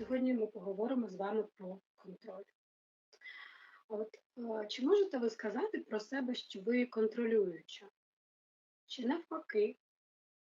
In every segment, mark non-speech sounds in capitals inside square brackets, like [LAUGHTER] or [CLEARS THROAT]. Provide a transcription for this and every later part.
сьогодні ми поговоримо з вами про контроль. От е, чи можете ви сказати про себе, що ви контролююча? Чи навпаки,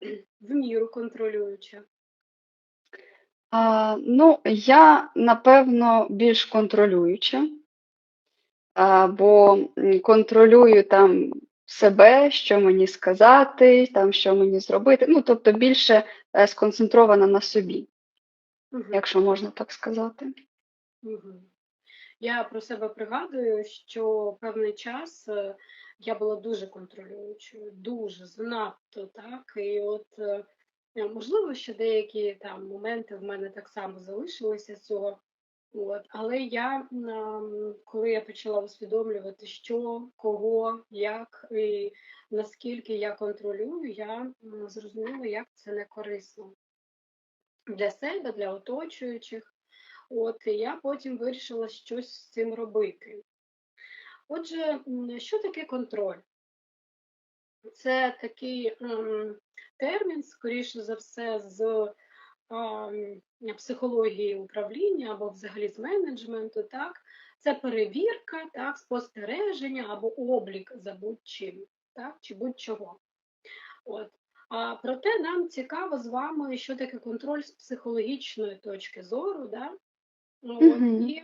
[CLEARS THROAT] в міру контролююча? А, ну, я, напевно, більш контролююча, а, бо контролюю там себе, що мені сказати, там, що мені зробити. Ну, тобто більше е, сконцентрована на собі, Угу. якщо можна так сказати. Угу. Я про себе пригадую, що певний час е, я була дуже контролюючою, дуже занадто, так. І от е, е, можливо, що деякі там моменти в мене так само залишилися з цього. От, але я, коли я почала усвідомлювати, що, кого, як і наскільки я контролюю, я зрозуміла, як це не корисно для себе, для оточуючих. От, і я потім вирішила щось з цим робити. Отже, що таке контроль? Це такий ем, термін, скоріше за все, з ем, психології управління або взагалі з менеджменту. Так? Це перевірка, так, спостереження або облік за будь-чим, так, чи будь-чого. От. А проте нам цікаво з вами, що таке контроль з психологічної точки зору. Да? Ну, і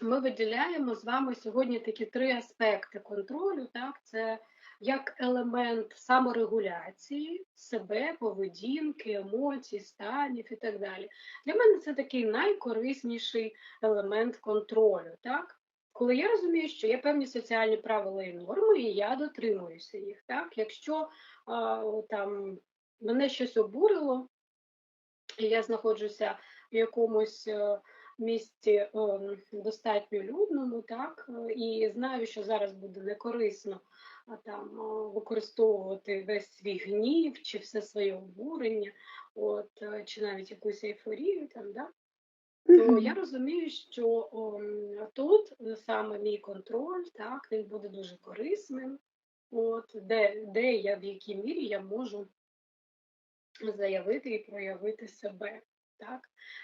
ми виділяємо з вами сьогодні такі три аспекти контролю. Так? Це як елемент саморегуляції себе, поведінки, емоцій, станів і так далі. Для мене це такий найкорисніший елемент контролю. Так? Коли я розумію, що є певні соціальні правила і норми, і я дотримуюся їх. Так? Якщо а, там, мене щось обурило, і я знаходжуся в якомусь е, місці е, достатньо людному, так, і знаю, що зараз буде некорисно там, використовувати весь свій гнів чи все своє обурення, от, е, чи навіть якусь ейфорію, там, да, то я розумію, що ом, тут саме мій контроль, так, він буде дуже корисним, от, де, де я, в якій мірі я можу заявити і проявити себе. Так?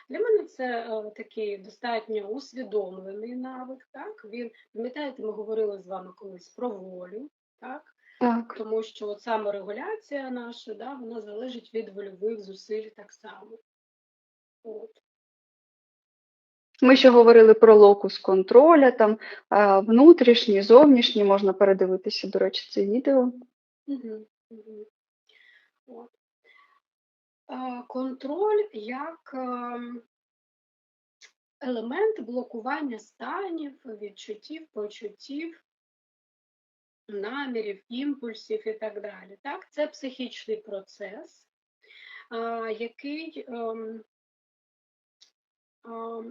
Для мене це е, такий достатньо усвідомлений навик. Так? Він, пам'ятаєте, ми говорили з вами колись про волю, так? Так. тому що от саморегуляція наша, да, вона залежить від вольових зусиль так само. От. Ми ще говорили про локус контроля, там а, внутрішній, зовнішній, можна передивитися, до речі, це відео. Контроль як ем, елемент блокування станів, відчуттів, почуттів, намірів, імпульсів і так далі. Так? Це психічний процес, який ем,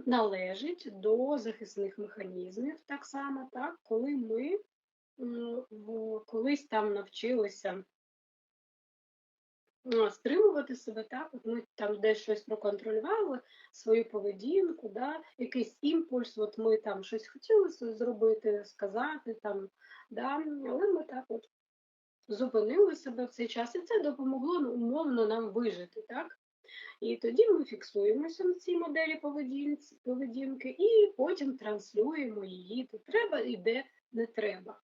належить до захисних механізмів, так само, так? коли ми колись там навчилися стримувати себе, так, от ми там десь щось проконтролювали, свою поведінку, да, якийсь імпульс, от ми там щось хотіли зробити, сказати, там, да, але ми так от зупинили себе в цей час, і це допомогло ну, умовно нам вижити, так? І тоді ми фіксуємося на цій моделі поведінки і потім транслюємо її, де треба і де не треба.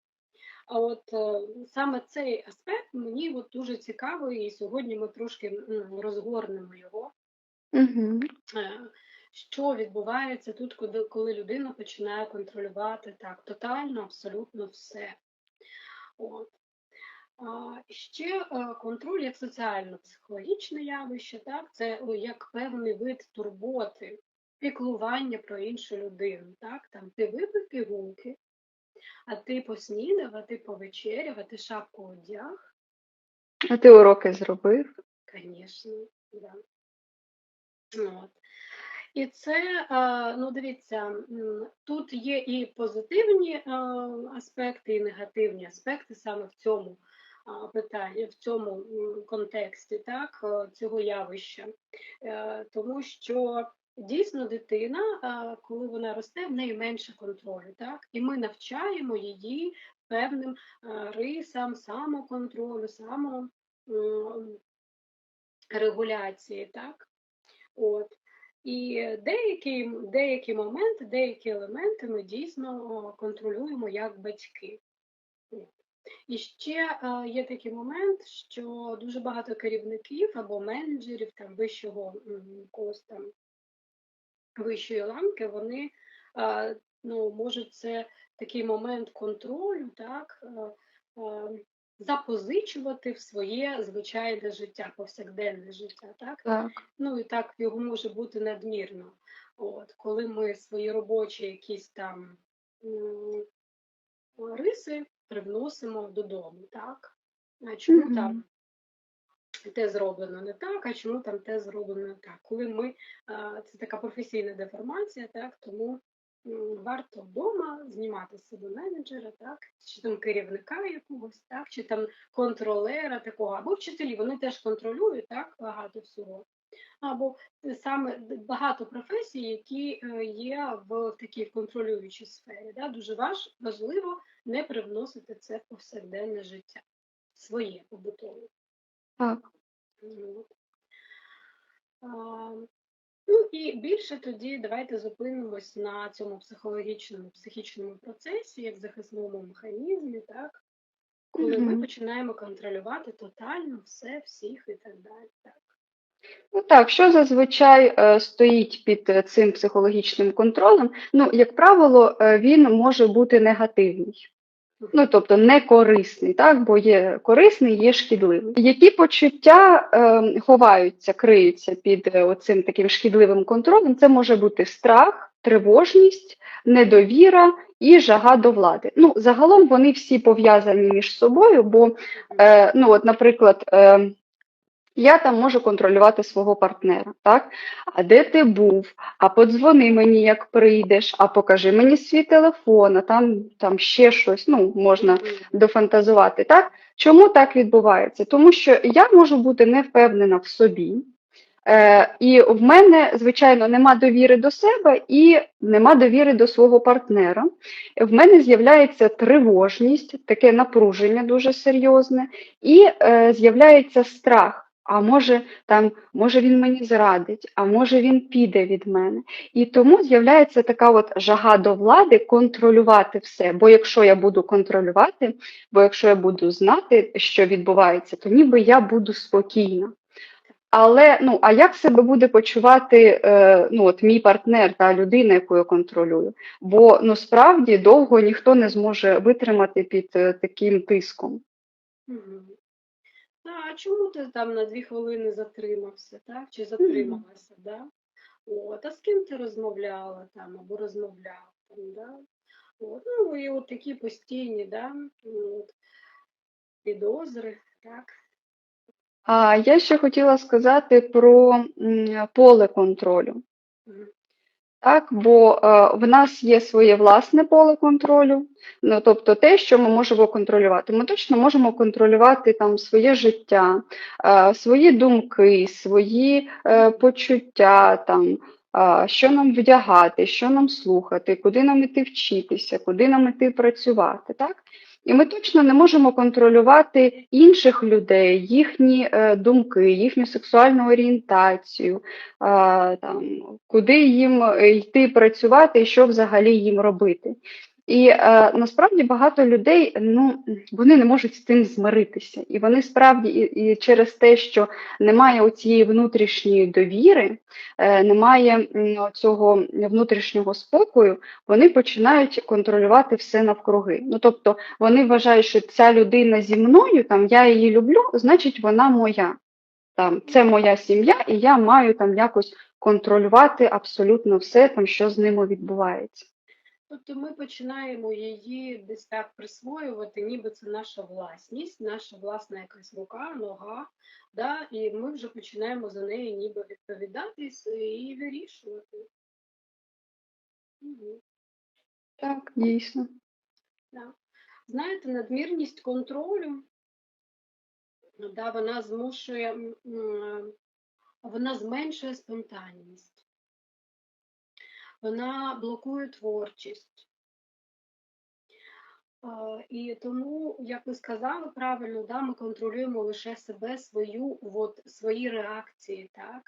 А от е, саме цей аспект мені от дуже цікавий, і сьогодні ми трошки розгорнемо його. Угу. Що відбувається тут, коли людина починає контролювати так тотально, абсолютно все. От. Ще е, контроль як соціально-психологічне явище, так, це як певний вид турботи, піклування про іншу людину. Так, там ти випив пігулки, а ти поснідав, а ти повечеряв, а ти шапку одяг. А ти уроки зробив? Звісно, да. От. І це, е, ну дивіться, тут є і позитивні е, аспекти, і негативні аспекти саме в цьому а, питанні, в цьому контексті так, е, цього явища. Е, Тому що дійсно дитина, коли вона росте, в неї менше контролю, так? І ми навчаємо її певним рисам, самоконтролю, саморегуляції, так? От. І деякі, деякі моменти, деякі елементи ми дійсно контролюємо як батьки. І ще е, є такий момент, що дуже багато керівників або менеджерів там вищого якогось там вищої ланки, вони е, ну, можуть це такий момент контролю, так, е, запозичувати в своє звичайне життя, повсякденне життя. Так? Так. Ну і так його може бути надмірно. От, коли ми свої робочі якісь там риси привносимо додому, так? А чому Мгм. там те зроблено не так, а чому там те зроблено не так? Коли ми це така професійна деформація, так тому варто вдома знімати з себе менеджера, так, чи там керівника якогось, так, чи там контролера такого, або вчителі, вони теж контролюють так багато всього. Або саме багато професій, які е, є в такій контролюючій сфері. Да? Дуже важ, важливо не привносити це в повсякденне життя, своє побутове. Так. Ну і більше тоді давайте зупинимось на цьому психологічному, психічному процесі, як захисному механізмі, так? Коли ми починаємо контролювати тотально все, всіх і так далі. Так. Ну так, що зазвичай е, стоїть під е, цим психологічним контролем? Ну, як правило, е, він може бути негативний. Ну, тобто не корисний, так? бо є корисний, є шкідливий. Які почуття е, ховаються, криються під е, оцим таким шкідливим контролем? Це може бути страх, тривожність, недовіра і жага до влади. Ну, загалом вони всі пов'язані між собою, бо, е, ну, от, наприклад, е, я там можу контролювати свого партнера, так? А де ти був? А подзвони мені, як прийдеш, а покажи мені свій телефон, а там, там ще щось, ну, можна дофантазувати, так? Чому так відбувається? Тому що я можу бути не впевнена в собі, е, і в мене, звичайно, нема довіри до себе і нема довіри до свого партнера. В мене з'являється тривожність, таке напруження дуже серйозне, і е, з'являється страх. А може, там, може він мені зрадить, а може він піде від мене. І тому з'являється така от жага до влади контролювати все. Бо якщо я буду контролювати, бо якщо я буду знати, що відбувається, то ніби я буду спокійна. Але ну, а як себе буде почувати е, ну, от мій партнер та людина, яку я контролюю? Бо ну, справді довго ніхто не зможе витримати під е, таким тиском. А чому ти там на дві хвилини затримався, так? Чи затрималася, да? От, а з ким ти розмовляла там або розмовляв там, да? От, ну і от такі постійні, да? От, підозри, так? А я ще хотіла сказати про поле контролю. Мгм. Так, бо е, в нас є своє власне поле контролю, ну тобто те, що ми можемо контролювати. Ми точно можемо контролювати там своє життя, е, свої думки, свої е, почуття, там, е, що нам вдягати, що нам слухати, куди нам іти вчитися, куди нам іти працювати. Так? І ми точно не можемо контролювати інших людей, їхні е, думки, їхню сексуальну орієнтацію, а, там, куди їм е, йти працювати і що взагалі їм робити. І е, насправді багато людей ну, вони не можуть з цим змиритися. І вони справді і, і через те, що немає цієї внутрішньої довіри, е, немає м, цього внутрішнього спокою, вони починають контролювати все навкруги. Ну, тобто вони вважають, що ця людина зі мною, там, я її люблю, значить вона моя. Там, це моя сім'я, і я маю там якось контролювати абсолютно все, там, що з ними відбувається. Тобто ми починаємо її десь так присвоювати, ніби це наша власність, наша власна якась рука, нога, да? і ми вже починаємо за неї ніби відповідати і вирішувати. Так, дійсно. Да. Знаєте, надмірність контролю, да, вона змушує, вона зменшує спонтанність, вона блокує творчість. І тому, як ви сказали правильно, да, ми контролюємо лише себе, свою, от, свої реакції, так?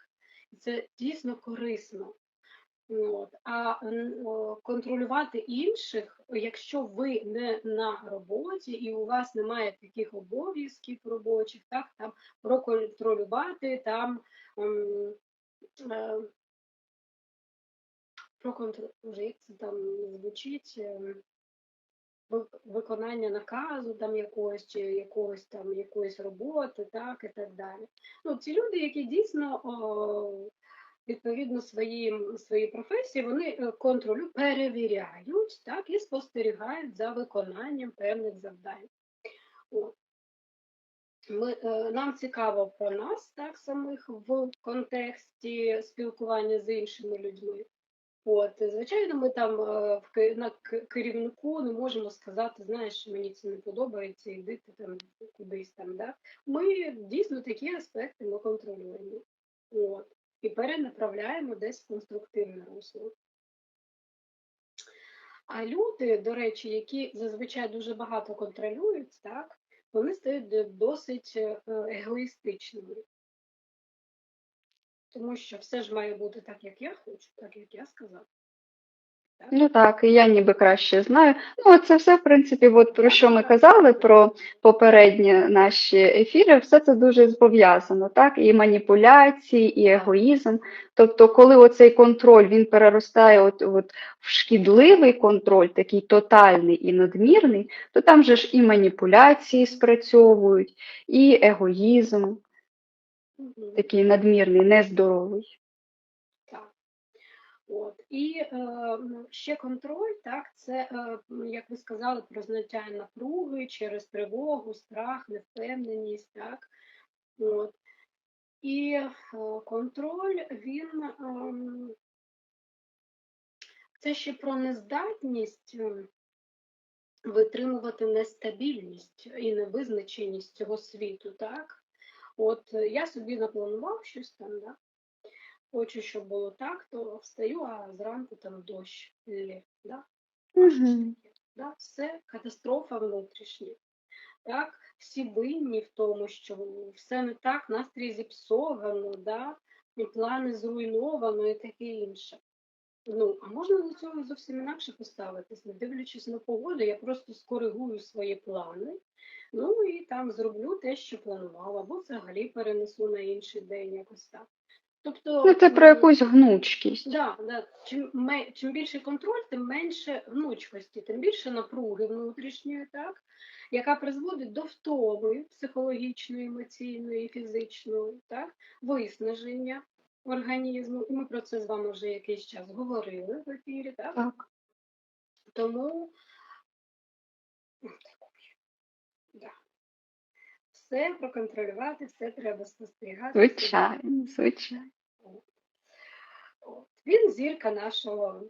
І Це дійсно корисно. От. А контролювати інших, якщо ви не на роботі і у вас немає таких обов'язків робочих, так, там проконтролювати, там ем, е, проконтр... Як це там звучить? ем, Виконання наказу там якогось чи якогось там якоїсь роботи, так і так далі. Ну, ці люди, які дійсно відповідно своїм своїй професії, вони е, контролю перевіряють, так і спостерігають за виконанням певних завдань. Ми, е, нам цікаво про нас так самих в контексті спілкування з іншими людьми. От, звичайно, ми там е, в на керівнику не можемо сказати, знаєш, що мені це не подобається, іди ти там кудись там. Да? Ми дійсно такі аспекти ми контролюємо. От, і перенаправляємо десь в конструктивне русло. А люди, до речі, які зазвичай дуже багато контролюють, так, вони стають досить е, егоїстичними. Тому що все ж має бути так, як я хочу, так як я сказав. Ну так, і я ніби краще знаю. Ну, це все, в принципі, от про що ми казали, про попередні наші ефіри, все це дуже пов'язано, так? І маніпуляції, і егоїзм. Тобто, коли оцей контроль він переростає от, от в шкідливий контроль, такий тотальний і надмірний, то там же ж і маніпуляції спрацьовують, і егоїзм. Такий надмірний, нездоровий. Так. От. І е, ще контроль, так, це, е, як ви сказали, про зняття напруги через тривогу, страх, невпевненість, так. От. І е, контроль, він ем, це ще про нездатність ем, витримувати нестабільність і невизначеність цього світу, так. От е, я собі напланував щось там, да? хочу, щоб було так, то встаю, а зранку там дощ лє, да? Таке? Да? Все катастрофа внутрішня. Так? Всі винні в тому, що все не так, настрій зіпсовано, да? і плани зруйновано і таке інше. Ну, а можна до цього зовсім інакше поставитись, не дивлячись на погоду, я просто скоригую свої плани, ну і там зроблю те, що планувала, або взагалі перенесу на інший день якось так. Тобто, Ну, це про якусь гнучкість. Да, да. Чим, ме- чим більше контроль, тим менше гнучкості, тим більше напруги внутрішньої, так, яка призводить до втоми психологічної, емоційної, фізичної, так, виснаження організму. І ми про це з вами вже якийсь час говорили в ефірі, так? Так. Тому да. Все проконтролювати, все треба спостерігати. Звичайно, звичайно. От. Він зірка нашого,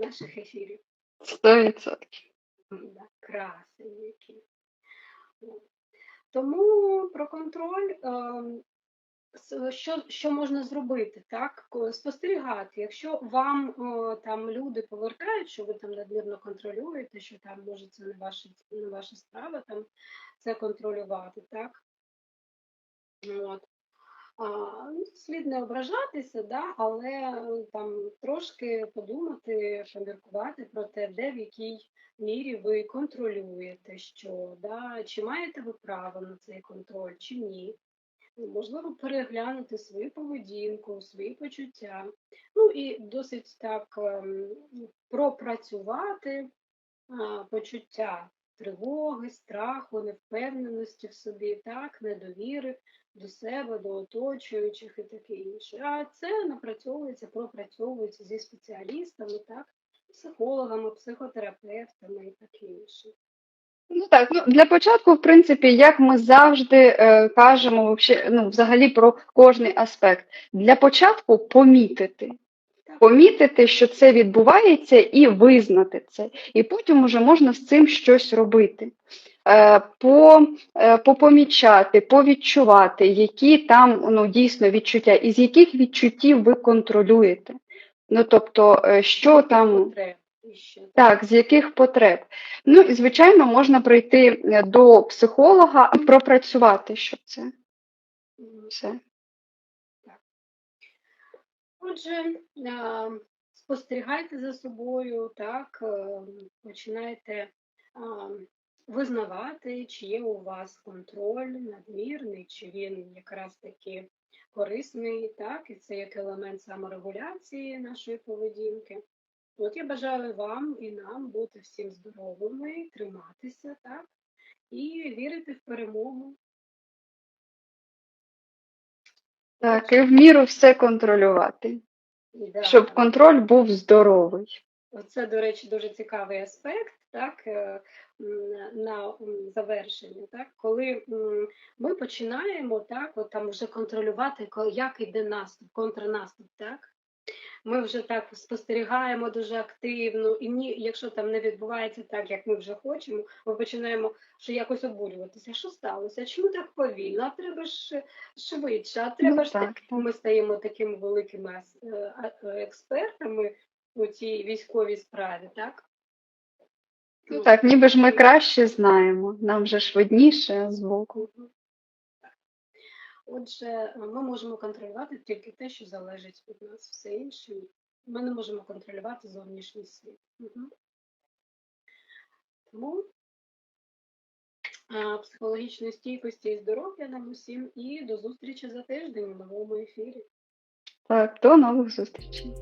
наших ефірів. Сто відсотків. Красиві Тому про контроль, ем, що, що можна зробити, так? Спостерігати. Якщо вам е, там люди повертають, що ви там надмірно контролюєте, що там може це не ваша, не ваша справа там це контролювати, так? От. А, ну, слід не ображатися, да, але е, там трошки подумати, поміркувати про те, де в якій мірі ви контролюєте що, да, чи маєте ви право на цей контроль, чи ні. Можливо, переглянути свою поведінку, свої почуття. Ну і досить так ем, пропрацювати почуття тривоги, страху, невпевненості в собі, так, недовіри до себе, до оточуючих і таке інше. А це напрацьовується, пропрацьовується зі спеціалістами, так, психологами, психотерапевтами і таке інше. Ну так, ну для початку, в принципі, як ми завжди е, кажемо, вообще, ну, взагалі про кожний аспект. Для початку помітити. Помітити, що це відбувається, і визнати це. І потім вже можна з цим щось робити. Е, по, е, попомічати, повідчувати, які там ну, дійсно відчуття, із яких відчуттів ви контролюєте. Ну, тобто, е, що там. Так, з яких потреб. Ну і звичайно, можна прийти е, до психолога і пропрацювати, що це все. Отже, спостерігайте за собою, так, е, починайте визнавати, чи є у вас контроль надмірний, чи він якраз таки корисний, так, і це як елемент саморегуляції нашої поведінки. От я бажаю вам і нам бути всім здоровими, триматися, так, і вірити в перемогу. Так, і в міру все контролювати, Да. щоб контроль був здоровий. Це, до речі, дуже цікавий аспект, так, е, на завершення, так, коли ми починаємо так, от там вже контролювати, як йде наступ, контрнаступ, так. Ми вже так спостерігаємо дуже активно, і ні, якщо там не відбувається так, як ми вже хочемо, ми починаємо ще якось обурюватися. Що сталося? Чому так повільно? А треба ж швидше, а треба Ну, ж так, так. ми стаємо такими великими е, е, експертами у цій військовій справі, так? Ну так, ніби ж ми краще знаємо, нам же ж видніше збоку. Отже, ми можемо контролювати тільки те, що залежить від нас, все інше. Ми не можемо контролювати зовнішній світ. Угу. Тому психологічної стійкості і здоров'я нам усім і до зустрічі за тиждень у новому ефірі. Так, до нових зустрічей.